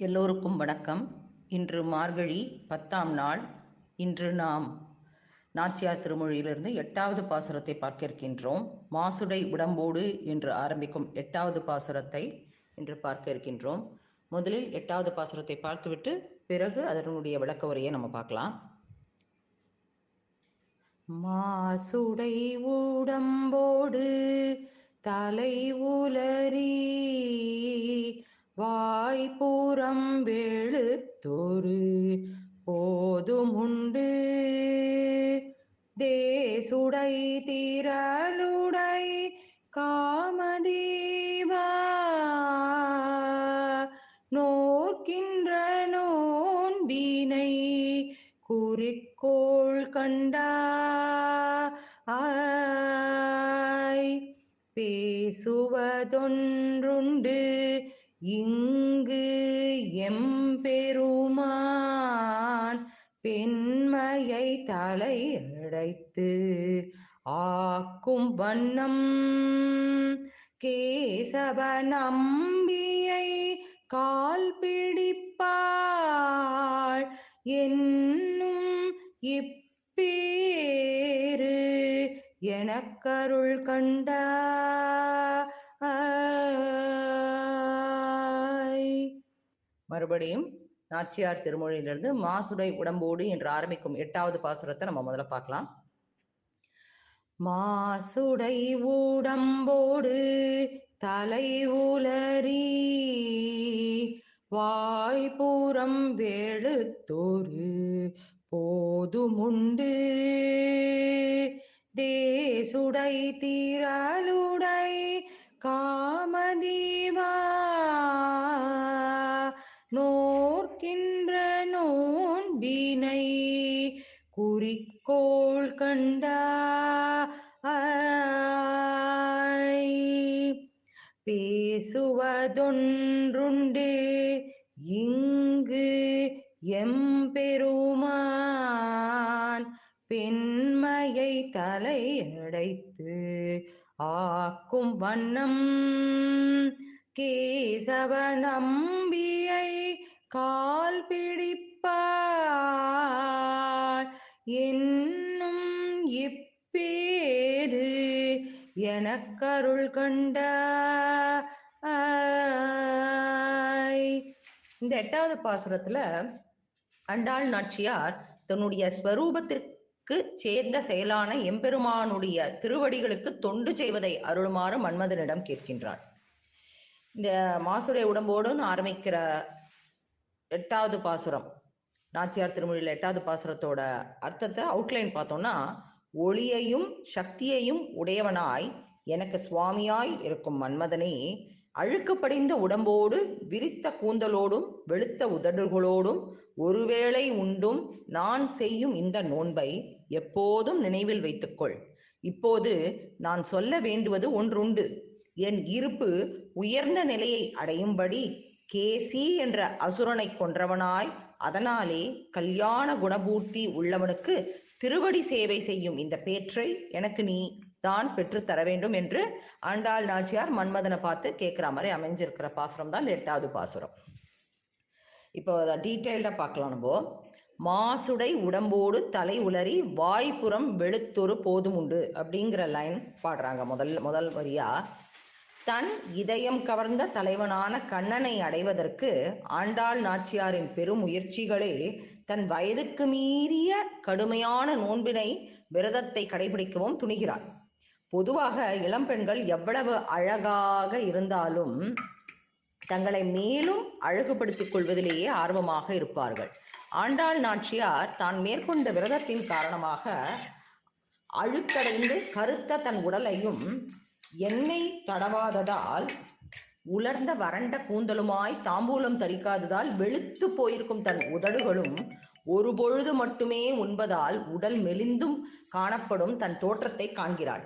எல்லோருக்கும் வணக்கம். இன்று மார்கழி பத்தாம் நாள். இன்று நாம் நாச்சியார் திருமொழியிலிருந்து எட்டாவது பாசுரத்தை பார்க்க இருக்கின்றோம் மாசுடை உடம்போடு என்று ஆரம்பிக்கும் எட்டாவது பாசுரத்தை இன்று பார்க்க இருக்கின்றோம் முதலில் எட்டாவது பாசுரத்தை பார்த்துவிட்டு பிறகு அதனுடைய விளக்க உரையை நம்ம பார்க்கலாம். மாசுடை உடம்போடு தலை உலரி வாய்ப்புறம் வெளுத்தொரு போதுமுண்டு. தேசுடை திரளுடை காமதீவா. நோக்கின்ற நோன்பினை குறிக்கோள் கண்டா. பேசுவதொன்றுண்டு. இங்கு எம்பெருமான் பெண்மையை தலையடைத்து ஆக்கும் வண்ணம் கேசவ நம்பியை கால் பிடிப்பாள் என்னும் இப்பேரு எனக்கருள் கண்ட மறுபடியும் நாச்சியார் திருமொழியிலிருந்து மாசுடை உடம்போடு என்று ஆரம்பிக்கும் எட்டாவது பாசுரத்தை நம்ம முதல்ல பார்க்கலாம். மாசுடை உடம்போடு தலை உலரி வாய்ப்புறம் வேளுத்தோரு போதுமுண்டு. தேசுடை தீரலுடை காமதீ நோன்பினை குறிக்கோள் கண்டாய். பேசுவதொன்றுண்டு இங்கு எம்பெருமான் பெண்மையை தலையடைத்து ஆக்கும் வண்ணம் கேசவ நம்பியை கால் பிடிப்பாள் என்னும் இப்பேரு எனக்கருள் கண்டாய். இந்த எட்டாவது பாசுரத்துல அண்டாள் நாச்சியார் தன்னுடைய ஸ்வரூபத்திற்கு சேர்ந்த செயலான எம்பெருமானுடைய திருவடிகளுக்கு தொண்டு செய்வதை அருளுமாறு மன்மதனிடம் கேட்கின்றார் இந்த மாசுடைய உடம்போடுன்னு ஆரம்பிக்கிற எட்டாவது பாசுரம். நாச்சியார் திருமொழியில் எட்டாவது பாசுரத்தோட அர்த்தத்தை அவுட்லைன் பார்த்தோம்னா ஒளியையும் சக்தியையும் உடையவனாய் எனக்கு சுவாமியாய் இருக்கும் மன்மதனே அழுக்கு படிந்த உடம்போடு விரித்த கூந்தலோடும் வெளுத்த உதடுகளோடும் ஒருவேளை உண்டும் நான் செய்யும் இந்த நோன்பை எப்போதும் நினைவில் வைத்துக்கொள். இப்போது நான் சொல்ல வேண்டுவது ஒன்றுண்டு. என் இருப்பு உயர்ந்த நிலையை அடையும்படி கேசி என்ற அசுரனை கொன்றவனாய் அதனாலே கல்யாண குணபூர்த்தி உள்ளவனுக்கு திருவடி சேவை செய்யும் இந்த பேற்றை எனக்கு நீ தான் பெற்று தர வேண்டும் என்று ஆண்டாள் நாச்சியார் மன்மதனை பார்த்து கேட்கிற மாதிரி அமைஞ்சிருக்கிற பாசுரம் தான் எட்டாவது பாசுரம். இப்போ டீட்டெயில்டா பார்க்கலாம் நம்ம. மாசுடை உடம்போடு தலை உலரி வாய்ப்புறம் வெளுத்தொரு போதும் உண்டு அப்படிங்கிற லைன் பாடுறாங்க முதல் முதல் வரியா. தன் இதயம் கவர்ந்த தலைவனான கண்ணனை அடைவதற்கு ஆண்டாள் நாச்சியாரின் பெரும் முயற்சிகளே தன் வயதுக்கு மீறிய கடுமையான நோன்பினை விரதத்தை கடைபிடிக்கவும் துணிகிறார் பொதுவாக இளம்பெண்கள் எவ்வளவு அழகாக இருந்தாலும் தங்களை மேலும் அழகுபடுத்திக் கொள்வதிலேயே ஆர்வமாக இருப்பார்கள். ஆண்டாள் நாச்சியார் தான் மேற்கொண்ட விரதத்தின் காரணமாக அழுக்கடைந்து கருத்த தன் உடலையும் எண்ணெய் தடவாததால் உலர்ந்த வறண்ட கூந்தலுமாய் தாம்பூலம் தரிக்காததால் வெளுத்து போயிருக்கும் தன் உதடுகளும் ஒரு பொழுது மட்டுமே உண்பதால் உடல் மெலிந்தும் காணப்படும் தன் தோற்றத்தை காண்கிறாள்.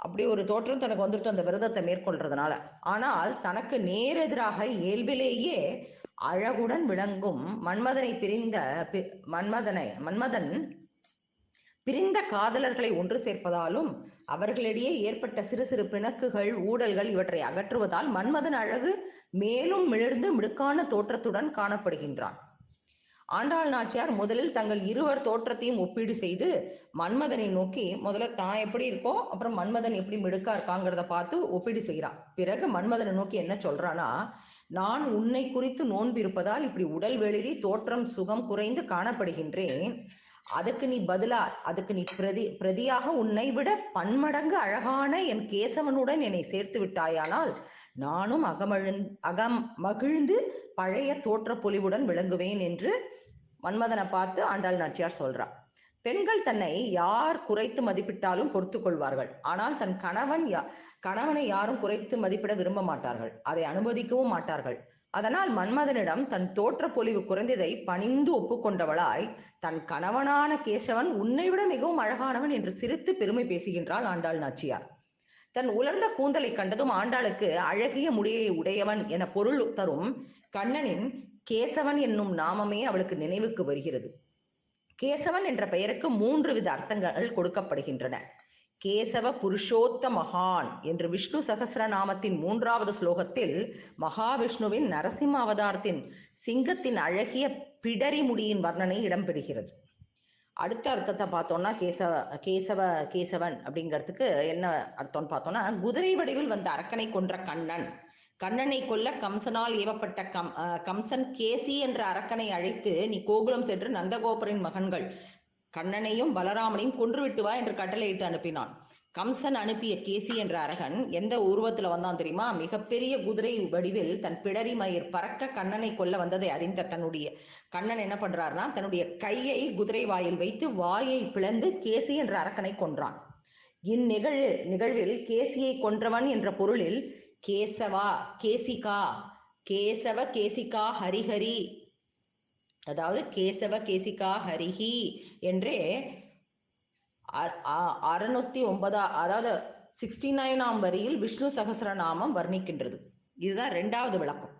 அப்படி ஒரு தோற்றம் தனக்கு வந்துட்டு அந்த விரதத்தை மேற்கொள்றதுனால. ஆனால் தனக்கு நேரெதிராக இயல்பிலேயே அழகுடன் விளங்கும் மன்மதனை பிரிந்த மன்மதனை மன்மதன் பிரிந்த காதலர்களை ஒன்று சேர்ப்பதாலும் அவர்களிடையே ஏற்பட்ட சிறு சிறு பிணக்குகள் ஊடல்கள் இவற்றை அகற்றுவதால் மன்மதன் அழகு மேலும் மிளர்ந்து மிடுக்கான தோற்றத்துடன் காணப்படுகின்றான். ஆண்டாள் நாச்சியார் முதலில் தங்கள் இருவர் தோற்றத்தையும் ஒப்பீடு செய்து மன்மதனை நோக்கி முதல்ல தான் எப்படி இருக்கோ அப்புறம் மன்மதன் எப்படி மிடுக்கா இருக்காங்கிறத பார்த்து ஒப்பீடு செய்கிறான் பிறகு மன்மதனை நோக்கி என்ன சொல்றானா நான் உன்னை குறித்து நோன்பு இருப்பதால் இப்படி உடல் வெளிரி தோற்றம் சுகம் குறைந்து காணப்படுகின்றேன். அதுக்கு நீ பதிலா அதுக்கு நீ பிரதி பிரதியாக உன்னை விட பன்மடங்கு அழகான என் கேசவனுடன் என்னை சேர்த்து விட்டாயானால் நானும் அகமழுந் அகம் மகிழ்ந்து பழைய தோற்ற பொலிவுடன் விளங்குவேன் என்று மன்மதனை பார்த்து ஆண்டாள் நாச்சியார் சொல்றா பெண்கள் தன்னை யார் குறைத்து மதிப்பிட்டாலும் பொறுத்து கொள்வார்கள். ஆனால் தன் கணவன் யா கணவனை யாரும் குறைத்து மதிப்பிட விரும்ப மாட்டார்கள். அதை அனுமதிக்கவும் மாட்டார்கள். அதனால் மன்மதனிடம் தன் தோற்ற பொலிவு குறைந்ததை பணிந்து ஒப்புக்கொண்டவளாய் தன் கணவனான கேசவன் உன்னை விட மிகவும் அழகானவன் என்று சிரித்து பெருமை பேசுகின்றாள் ஆண்டாள் நாச்சியார். தன் உலர்ந்த கூந்தலை கண்டதும் ஆண்டாளுக்கு அழகிய முடியை உடையவன் என பொருள் தரும் கண்ணனின் கேசவன் என்னும் நாமமே அவளுக்கு நினைவுக்கு வருகிறது. கேசவன் என்ற பெயருக்கு மூன்று வித அர்த்தங்கள் கொடுக்கப்படுகின்றன. கேசவ புருஷோத்த மகான் என்று விஷ்ணு சகசிரநாமத்தின் மூன்றாவது ஸ்லோகத்தில் மகாவிஷ்ணுவின் நரசிம்ம அவதாரத்தின் சிங்கத்தின் அழகிய பிடரி முடியின் வர்ணனை இடம்பெறுகிறது. அடுத்த அர்த்தத்தை பார்த்தோம்னா கேசவ கேசவ கேசவன் அப்படிங்கிறதுக்கு என்ன அர்த்தம்னு பார்த்தோம்னா குதிரை வடிவில் வந்த அரக்கனை கொன்ற கண்ணன். கண்ணனை கொல்ல கம்சனால் ஏவப்பட்ட கம் கம்சன் கேசி என்ற அரக்கனை அழைத்து நீ கோகுலம் சென்று நந்தகோபரின் மகன்கள். கண்ணனையும் பலராமனையும் கொன்றுவிட்டு வா என்று கட்டளையிட்டு அனுப்பினான். கம்சன் அனுப்பிய கேசி என்ற அரகன் எந்த உருவத்துல வந்தான் தெரியுமா? மிகப்பெரிய குதிரை வடிவில் தன் பிடரி மயிர் பறக்க கண்ணனை கொல்ல வந்ததை அறிந்த தன்னுடைய கண்ணன் என்ன பண்றாருன்னா தன்னுடைய கையை குதிரை வாயில் வைத்து வாயை பிளந்து கேசி என்ற அரக்கனை கொன்றான். இந்நிகழ் நிகழ்வில் கேசியை கொன்றவன் என்ற பொருளில் கேசவா கேசிகா கேசவ கேசிகா ஹரிஹரி அதாவது கேசவ கேசிகா ஹரிஹி என்றே அ- அறுநூத்தி ஒன்பதா அதாவது சிக்ஸ்டி நைனாம் வரியில் விஷ்ணு சகசரநாமம் வர்ணிக்கின்றது. இதுதான் ரெண்டாவது விளக்கம்.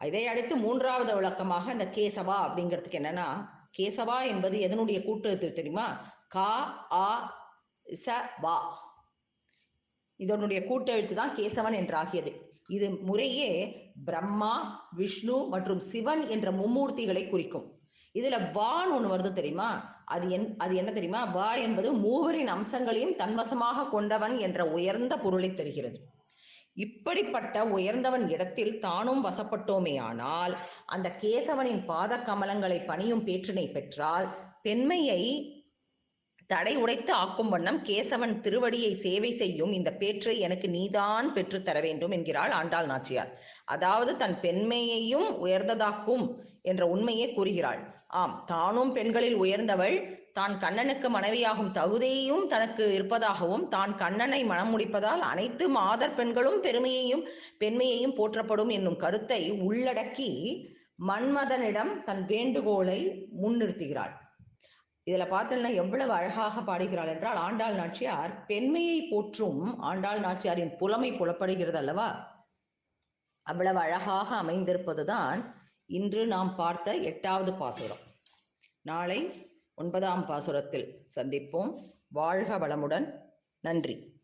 இதை அடுத்து மூன்றாவது விளக்கமாக இந்த கேசவா அப்படிங்கிறதுக்கு என்னன்னா கேசவா என்பது எதனுடைய கூட்டெழுத்து தெரியுமா? கா ஆ ச வா. இதனுடைய கூட்டெழுத்து தான் கேசவன் என்றாகியது. இது முறையே பிரம்மா விஷ்ணு மற்றும் சிவன் என்ற மும்மூர்த்திகளை குறிக்கும். இதுல வான் ஒண்ணு வருது தெரியுமா? அது என் அது என்ன தெரியுமா? வா என்பது மூவரின் அம்சங்களையும் தன்வசமாக கொண்டவன் என்ற உயர்ந்த பொருளை தருகிறது. இப்படிப்பட்ட உயர்ந்தவன் இடத்தில் தானும் வசப்பட்டோமேயானால் அந்த கேசவனின் பாத கமலங்களை பணியும் பேற்றினை பெற்றால் பெண்மையை தடை உடைத்து ஆக்கும் வண்ணம் கேசவன் திருவடியை சேவை செய்யும் இந்த பேற்றை எனக்கு நீதான் பெற்று தர வேண்டும் என்கிறாள் ஆண்டாள் நாச்சியார். அதாவது தன் பெண்மையையும் உயர்ந்ததாக்கும் என்ற உண்மையை கூறுகிறாள். ஆம் தானும் பெண்களில் உயர்ந்தவள். தான் கண்ணனுக்கு மனைவியாகும் தகுதியையும் தனக்கு இருப்பதாகவும் தான் கண்ணனை மனம் முடிப்பதால் அனைத்து மாதர் பெண்களும் பெருமையையும் பெண்மையையும் போற்றப்படும் என்னும் கருத்தை உள்ளடக்கி மன்மதனிடம் தன் வேண்டுகோளை முன்னிறுத்துகிறாள். இதுல பார்த்தோம்னா எவ்வளவு அழகாக பாடுகிறாள் என்றால் ஆண்டாள் நாச்சியார் பெண்மையை போற்றும் ஆண்டாள் நாச்சியாரின் புலமை புலப்படுகிறது அல்லவா? அவ்வளவு அழகாக அமைந்திருப்பதுதான் இன்று நாம் பார்த்த எட்டாவது பாசுரம். நாளை ஒன்பதாம் பாசுரத்தில் சந்திப்போம். வாழ்க வளமுடன். நன்றி.